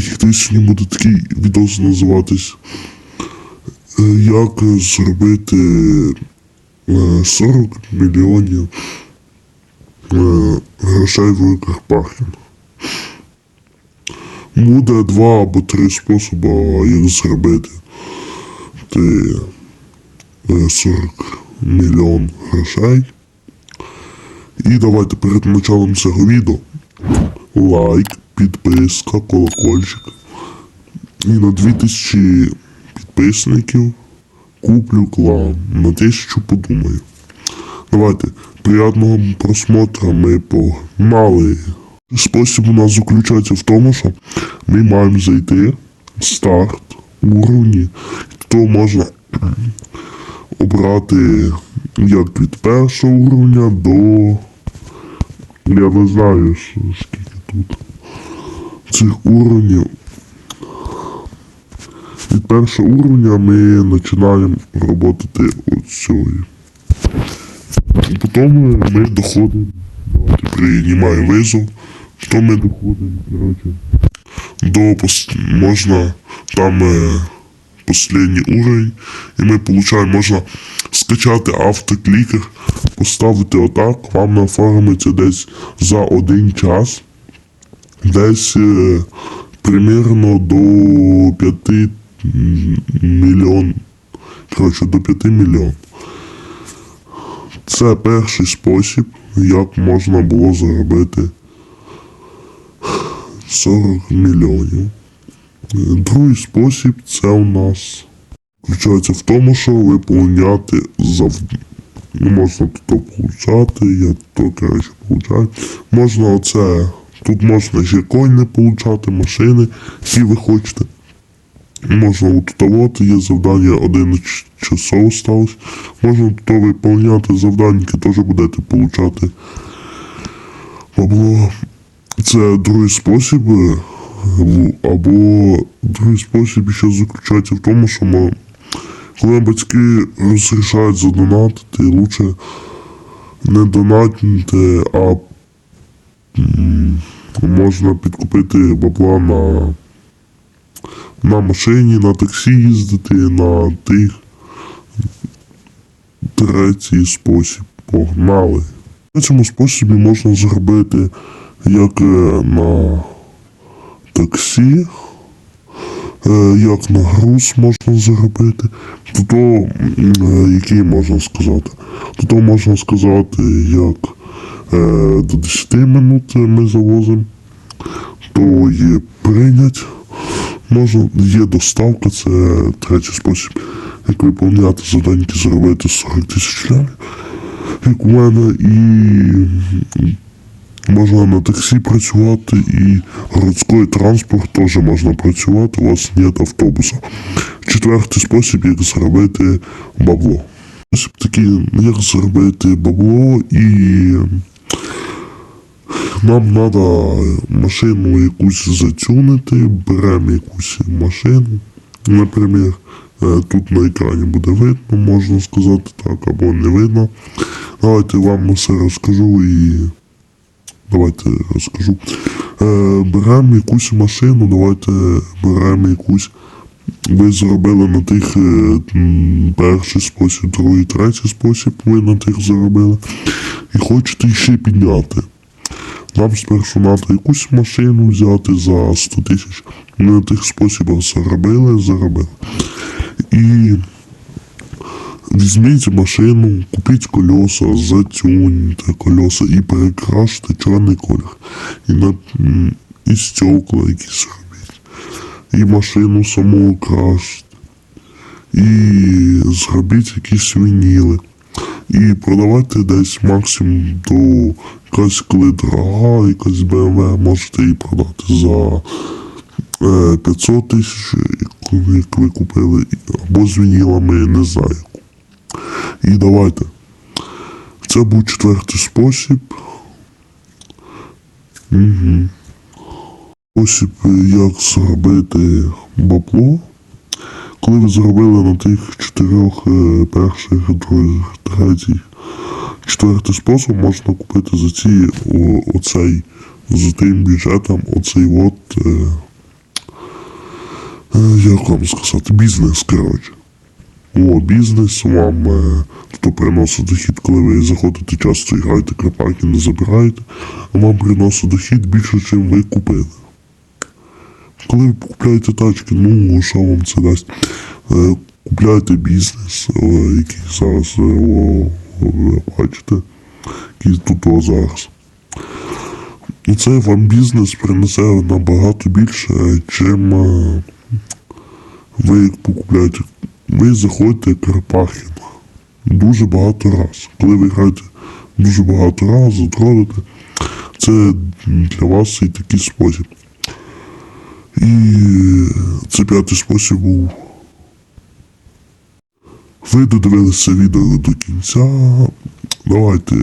Хтось сьогодні буде такий відос називатись. е, Як зробити е, 40 мільйонів е, грошей в великих паркінг. Буде два або три способи, як зробити ти е, 40 мільйон грошей. І давайте перед началом цього відео лайк, підписка, колокольчик. І на 2000 підписників куплю клан. На 1000 подумаю. Давайте, приятного просмотра, ми погнали. Спосіб у нас заключається в тому, що ми маємо зайти в старт уровні. То можна обрати як від першого уровня до. Я не знаю, скільки тут цих уровнів. Від першого уровня ми починаємо роботи от цієї. Потім ми доходимо, давайте приймаємо визов, потім ми доходимо, коротше, до можна там е, последній уровень, і ми получаємо, можна скачати автоклікер, поставити отак, вам оформиться десь за один час, десь е, примірно до 5 мільйон, коротше, до 5 мільйон. Це перший спосіб, як можна було заробити 40 мільйонів. Другий спосіб це у нас включається в тому, що виповняти завдання. Ну, можна тут получати, я то коротше получаю. Можна оце. Тут можна ще коїни получати, машини, які ви хочете. Можна от є завдання 11 часов осталось. Можна тут виповняти завдання, які теж будете получати. Бабло. Це другий спосіб. Або другий спосіб ще заключається в тому, що ми, коли батьки розрішають задонатити, лучше не донатити, а можна підкупити бабла на, на машині, на таксі їздити, на тих. Третій спосіб. Погнали. На цьому способі можна зробити як е, на таксі, е, як на груз можна заробити. То, е, який можна сказати? То можна сказати, як до 10 минут ми завозимо, то є прийнять. Можна, є доставка, це третій спосіб, як виповняти завдання, заробити 40 тисяч лямів, як у мене, і Можна на таксі працювати і городський транспорт теж можна працювати, у вас нет автобуса. Четвертий спосіб, як заробити бабло. Такий, як заробити бабло і нам треба машину якусь затюнити, беремо якусь машину. Наприклад, е, тут на екрані буде видно, можна сказати так, або не видно. Давайте вам все розкажу і Давайте розкажу. Е, беремо якусь машину, давайте беремо якусь. Ви зробили на тих е, перший спосіб, другий, третій спосіб, ви на тих заробили. І хочете ще підняти. Нам спершу треба якусь машину взяти за 100 тисяч. Ми на тих способах заробили, заробили. І Візьміть машину, купіть колеса, затюньте колеса і перекраште чорний колір. І, на, і стекла якісь робіть. І машину саму краште. І зробіть якісь вініли. І продавайте десь максимум до якась коли дорога, якась BMW, можете її продати за е, 500 тисяч, як- як ви купили, або з вінілами, не знаю. І давайте. Це був четвертий спосіб. Угу. Спосіб, як зробити бабло. Коли ви зробили на тих чотирьох е, перших, других, третіх, четвертий спосіб можна купити за ці о, оцей з тим бюджетом, оцей от е, е, як вам сказати, бізнес, коротше. О, бізнес вам е, тобто приносить дохід, коли ви заходите часто і граєте крапаки, не забираєте, а вам приносить дохід більше, чим ви купили. Коли ви купляєте тачки, ну що вам це дасть? Е, Купляєте бізнес, е, який зараз е, о, бачите, який тут зараз. І це вам бізнес принесе набагато більше, чим е, ви покупляєте. Ви заходите Карпахін дуже багато раз. Коли ви граєте дуже багато раз, затролите, це для вас і такий спосіб. І це п'ятий спосіб був. Ви додивилися відео до кінця. Давайте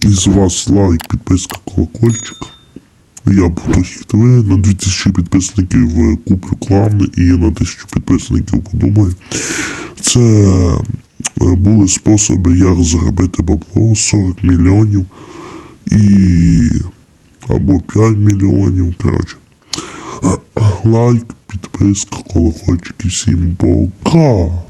із вас лайк, підписка, колокольчик. Я буду хітове на 2000 підписників е, куплю клан і на 1000 підписників подумаю. Це е, були способи, як заробити бабло 40 мільйонів і або 5 мільйонів. Коротше. Лайк, підписка, колокольчик і всім пока.